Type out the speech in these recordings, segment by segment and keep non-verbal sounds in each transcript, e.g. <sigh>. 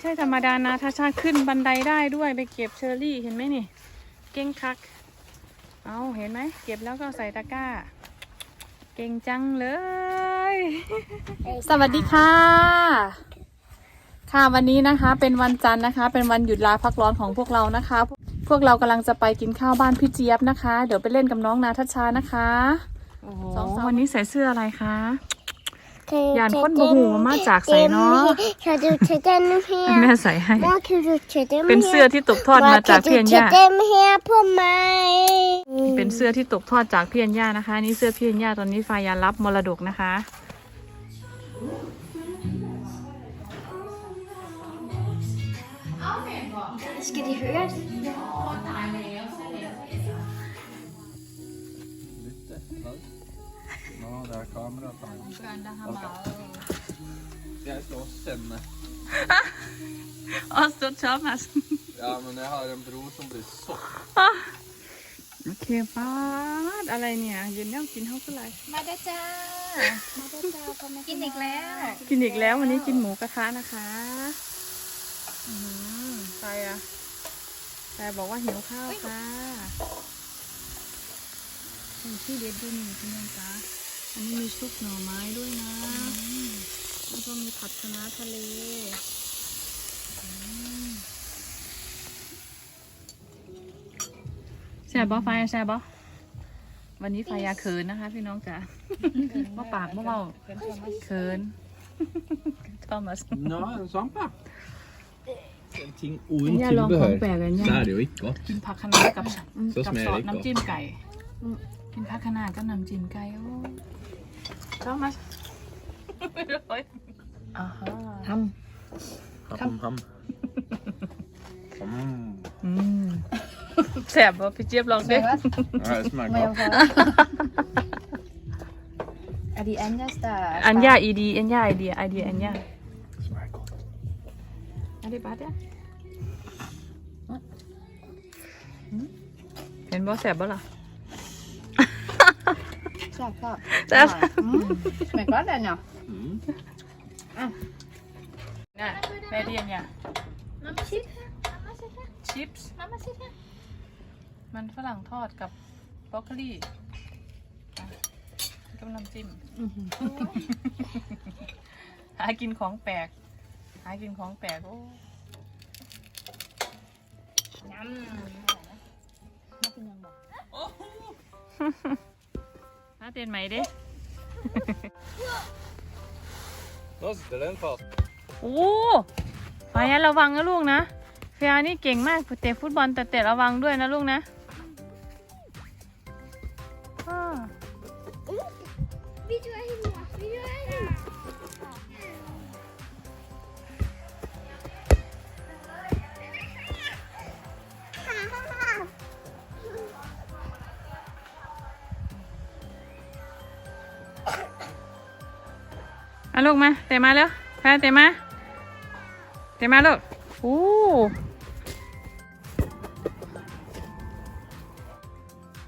ใช่ธรรมดานะถ้าชาขึ้นบันไดได้ด้วยไปเก็บเชอร์รี่เห็นไหมนี่ เก่งคัก เอาเห็นไหมเก็บแล้วก็ใส่ตะกร้า เก่งจังเลย สวัสดีค่ะ ค่ะวันนี้นะคะ เป็นวันจันทร์นะคะ เป็นวันหยุดลาพักร้อนของพวกเรานะคะ พวกเรากำลังจะไปกินข้าวบ้านพี่เจี๊ยบนะคะ เดี๋ยวไปเล่นกับน้องนาทัชชานะคะสองสาววันนี้ใส่เสื้ออะไรคะ ยานคนบ่หูมาจากไสเนาะเธอดูเธอเต้นเฮียแม่ใส่ให้ เป็นเสื้อที่ตกทอดมาจากเพี่อัญญาเต้นเฮียพ่อไม้เป็นเสื้อที่ตกทอดจากเพี่อัญญานะคะนี่เสื้อเพี่อัญญาตอนนี้ฟายารับมรดกนะคะ Ja, det er kamera. Jeg skal også sende. ออสตชอบมา Ja, men jeg har en bror som blir sopp. โอเคป้าดอะไรเนี่ยเย็นแล้วกินเท่าไหร่มาได้จ้า มาได้จ้าพ่อแม่กินอีกแล้วกินอีกแล้ววันนี้กินหมูกระทะนะคะอืมใครอะใครบอกว่าหิวข้าวค่ะนี่ที่เด็ดดูนี่พี่น้องจ้า อันนี้มีซุปหน่อไม้ด้วยนะ แล้วก็มีผัดคะน้าทะเลอืมแซ่บบ่ไฟแซ่บบ่วันนี้ไฟยาเขินนะคะ พี่น้องจ๋าว่าปากว่าเบาเขินทอมัส Ja, en svampe. Ting อย่าลองของแปลกเลยเนี่ย er det jo ikke godt. กินผักคะน้ากับ Så กับ smager ซอส det ikke น้ำจิ้ม godt. ไก่ กินผักคะน้ากับน้ำจิ้มไก่โอ้ทอมัสอ่าฮะ Ham, ham. Mm. อืมแสบป่ะพี่เจี๊ยบลองดิ Ja, det smaker godt. Er de Anjas, der อันยาอีดีอันยาไอเดียไอเดียอันยา Det smaker godt. อันนี้บัดเนี่ยเห็นบ่แสบบ่ล่ะ Klart, klart. แสบ Smager godt, Anja. Mm. น่ะแม่เดียนเนี่ย Mamma sitt her. Mamma sitt her. ชิปส์ Mamma sitt her. มันฝรั่งทอดกับบรอกโคลีอะกับน้ำจิ้ม หากินของแปลก หากินของแปลก โอ้น้าเตียนไหมเด้ Nå sitter den fast. โอ้ฟายาระวังนะลูกนะฟายานี่เก่งมากเตะฟุตบอลแต่เตะระวังด้วยนะลูกนะอ้า Vi drar ลูกมาเตะมาเร็วฟายาเตะมาเตะมาลูกโอ้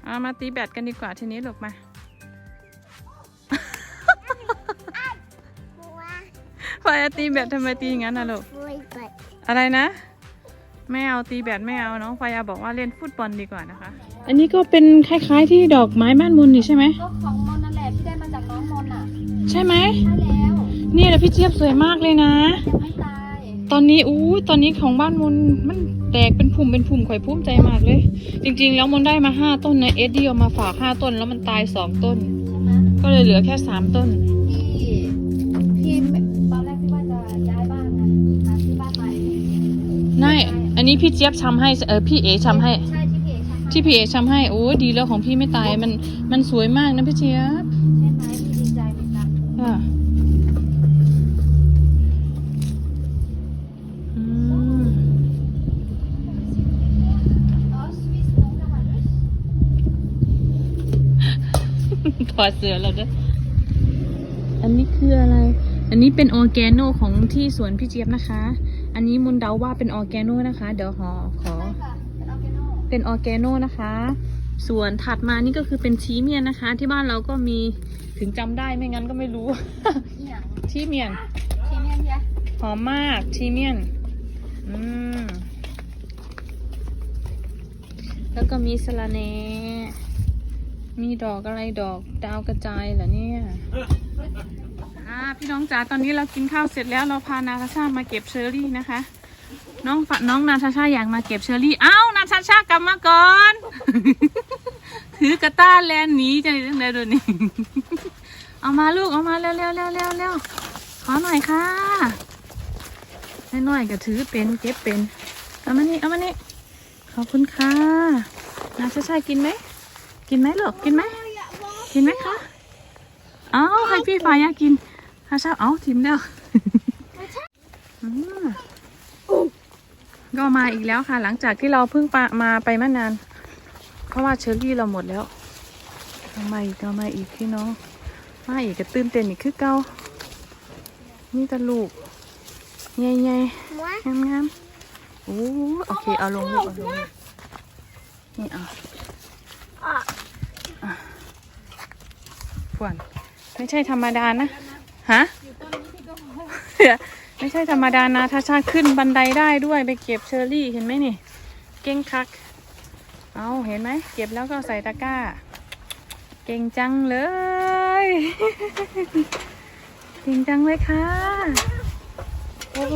เอามาตีแบดกันดีกว่าทีนี้ลูกมาฟายาตีแบดทำไมตีอย่างนั้นนะลูก Boy, but อะไรนะไม่เอาตีแบดไม่เอาน้องฟายาบอกว่าเล่นฟุตบอลดีกว่านะคะ อันนี้ก็เป็นคล้ายๆที่ดอกไม้บ้านมุนนี่ใช่ไหมก็ของมนนั่นแหละที่ได้มาจากน้องมนอะ ใช่ไหมใช่แล้ว นี่แหละพี่เจี๊ยบสวยมากเลยนะ ยังไม่ตายตอนนี้อู้ตอนนี้ของบ้านมุนมันแตกเป็นพุ่มเป็นพุ่มข่อยภูมิใจมากเลย จริงๆ แล้วมนได้มาห้าต้นนะเอ็ดดี้เอามาฝากห้าต้นแล้วมันตายสองต้น ใช่ไหมก็เลยเหลือแค่สามต้น ที่ที่ตอนแรกที่ว่าจะย้ายบ้านนะหาซื้อบ้านใหม่นายอันนี้พี่เจี๊ยบทำให้เออพี่เอทำให้ ใช่ที่พี่เอกใช่ไหมที่พี่เอทำให้โอ้ดีแล้วของพี่ไม่ตายมันมันสวยมากนะพี่เจี๊ยบ ถอดเสื้อแล้วเด้ออันนี้คืออะไร อันนี้เป็นออร์แกโนของที่สวนพี่เจี๊ยบนะคะ อันนี้มุนเดาว่าเป็นออร์แกโนนะคะ เดี๋ยวหอขอใช่ค่ะเป็นออร์แกโนเป็นออร์แกโนนะคะ ส่วนถัดมานี่ก็คือเป็นชีเมียนนะคะ ที่บ้านเราก็มีถึงจำได้ไม่งั้นก็ไม่รู้เนี่ยชีเมียนทีเมียนเนี่ยหอมมากชีเมียน อืม แล้วก็มีสะระแหน่ มีดอกอะไรดอกดาวกระจายเหรอเนี่ยอ่าพี่น้องจ๋าตอนนี้เรากินข้าวเสร็จแล้วเราพานาตาชามาเก็บเชอร์รี่นะคะ น้องฝน้องนาตาชาอยากมาเก็บเชอร์รี่เอ้านาตาชากลับมาก่อน ถือกระต้าแลนหนีจะได้จังไดดนนี่เอามาลูกเอามาเร็วเร็วเร็วเร็วเร็วขอหน่อยค่ะให้หน่อยก็ถือเป็นเก็บเป็นเอามานี่เอามานี่ขอบคุณค่ะนาชาชากินไหม กินไหมลูกกินไหมกินไหมคะเอาให้พี่ฟ้าอยากกินถ้าชอบเอาทิมเดียวอืมก็มาอีกแล้วค่ะ หลังจากที่เราเพิ่งปะมาไปมานาน เพราะว่าเชอรี่เราหมดแล้วเอามาอีกเอามาอีกพี่น้องมาอีกก็ตื่นเต้นอีกคือเก่านี่ตะลูกใหญ่หมวยๆงามๆโอ้โอเคเอาลงลูกเอาลงลูกนี่เอา อะ ฝวนไม่ใช่ธรรมดานะฮะไม่ใช่ธรรมดานะถ้าชาขึ้นบันไดได้ด้วยไปเก็บเชอร์รี่เห็นไหมนี่ เก่งคัก เอาเห็นไหมเก็บแล้วก็ใส่ตะกร้า เก่งจังเลย เก่งจังเลยค่ะโอ้ย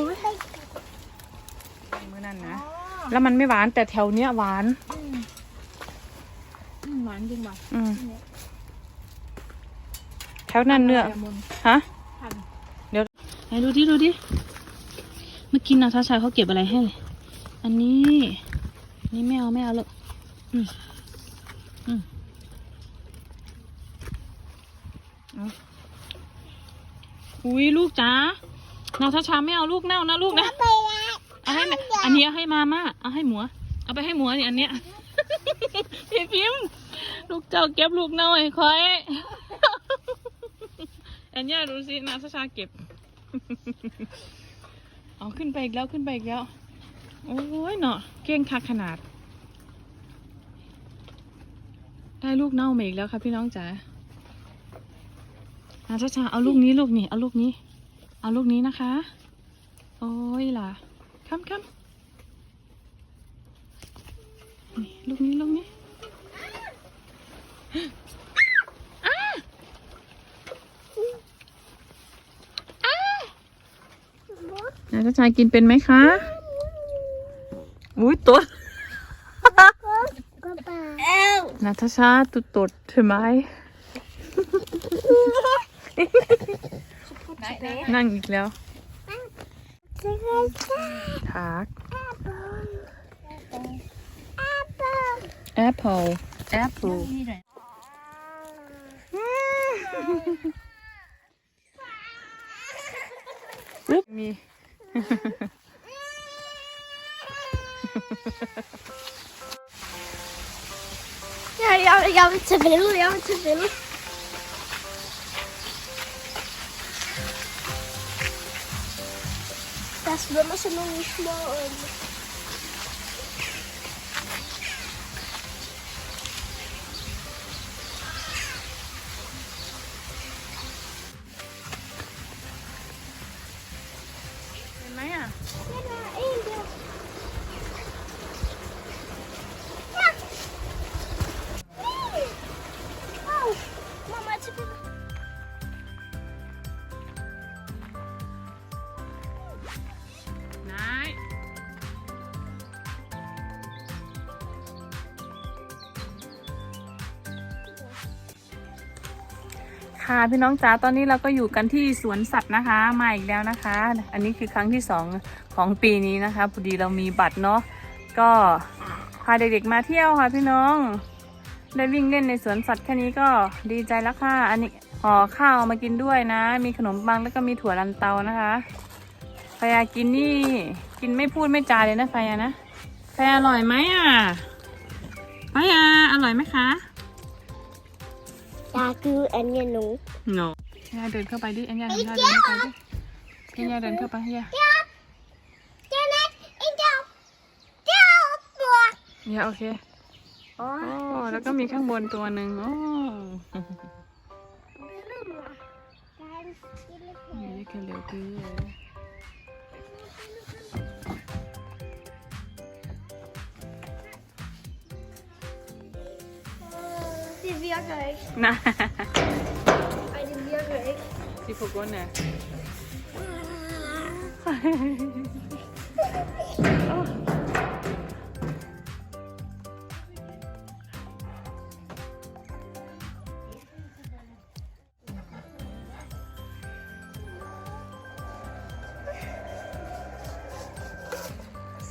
มือนั่นนะแล้วมันไม่หวานแต่แถวเนี้ยหวานหวานจริงว่ะอืมแถ วนั้นเนื้อฮะเดี๋ยวไหนดูดิดูดิเมื่อกี้นาทาชาเขาเก็บอะไรให้อันนี้นี่ไม่เอาไม่เอาเลยอืมอืมอุ้ยลูกจ๋านาทาชาไม่เอาลูกเน่านะลูกนะไปแล้วเอาให้แม่อันนี้เอาให้มาม่าเอาให้หมัว เอาไปให้หมัวนี่อันเนี้ยพี่พิมพ์ลูกเจ้าเก็บลูกเน่าให้คอย อันนี้ดูสินาซาชาเก็บ เอาขึ้นไปอีกแล้วขึ้นไปอีกแล้ว โอ้ยเนาะเก่งคักขนาด ได้ลูกเน่ามาอีกแล้วค่ะพี่น้องจ๋านาซาชาเอาลูกนี้ลูกนี่เอาลูกนี้ เอาลูกนี้นะคะ โอ้ยล่ะคำคำนี่ลูกนี้ลูกนี้อ้าอ้า นาตาชายกินเป็นไหมคะอุ้ยตัวก็ไปเอวนาตาชาตุดตดใช่ไหมนั่งอีกแล้วจะไปจ้าทักแอปเปิ้ล apple apple นี่ไหนปึ๊บมี <laughs> jeg, jeg, jeg vil tage billede, jeg vil tage billede. Der svømmer sådan nogle små... Øh ค่ะพี่น้องจ๋าตอนนี้เราก็อยู่กันที่สวนสัตว์นะคะมาอีกแล้วนะคะ อันนี้คือครั้งที่สองของปีนี้นะคะพอดีเรามีบัตรเนาะก็พาเด็กๆมาเที่ยวค่ะพี่น้อง ได้วิ่งเล่นในสวนสัตว์แค่นี้ก็ดีใจแล้วค่ะ อันนี้ห่อข้าวมากินด้วยนะ มีขนมปังแล้วก็มีถั่วลันเตานะคะพยากินนี่กินไม่พูดไม่จาเลยนะไฟยานะไฟยาอร่อยไหมอะไฟยาอร่อยไหมคะ Jag är en genom. no ยาเดินเข้าไปดิอันยาเดินเข้าไปดิอันยาเดินเข้าไปยา Ja. Den är inte. Ja, på. ยาโอเคโอ้แล้วก็มีข้างบนตัวหนึ่งโอ้ยาแค่เร็วคือ det virker ikke. Nej. Ej, det virker ikke. Det er på grund af...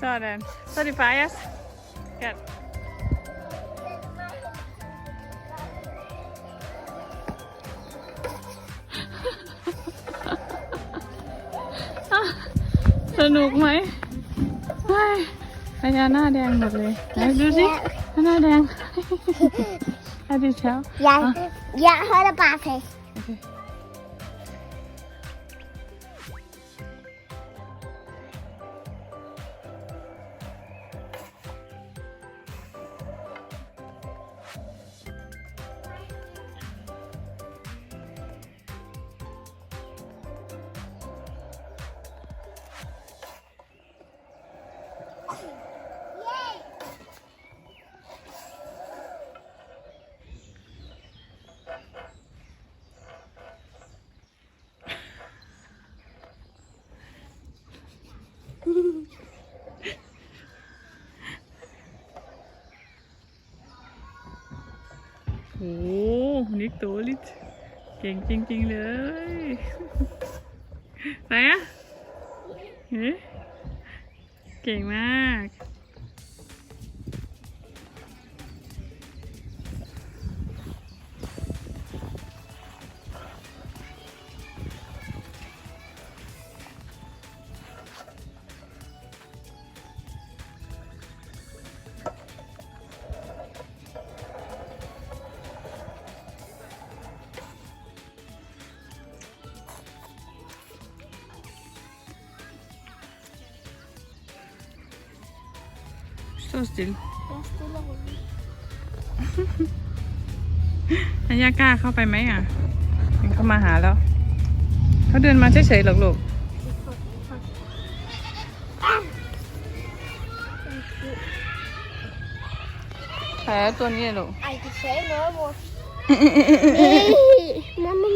Sådan. Så er det Bajas. Godt. นุกไหมเฮ้ยพญาหน้าแดงหมดเลยไหนดูสิหน้าแดงอะดิเช้า Jeg, jeg holder bare fast. Okay. โเก่งจริง ๆ เลยไหนอะเฮ้เก่งมาก Stå stille. Jeg stiller mig. อันยากล้าเข้าไปไหมอะเห็นเขามาหาแล้ว เขาเดินมาเฉยๆหรอกลูกแผลตัวนี้ลูก Ej, du sagde noget, mor. Nej, mamma. nu. Jeg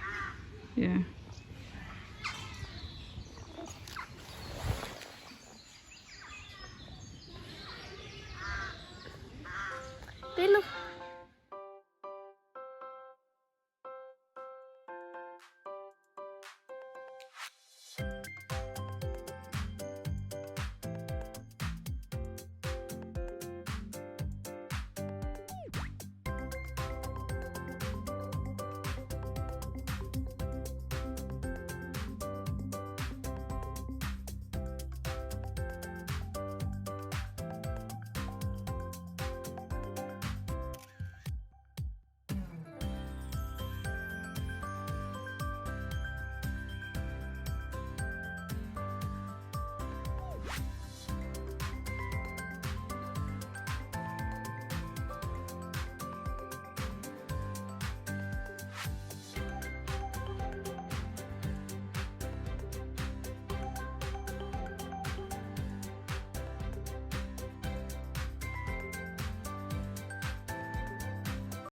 Yeah.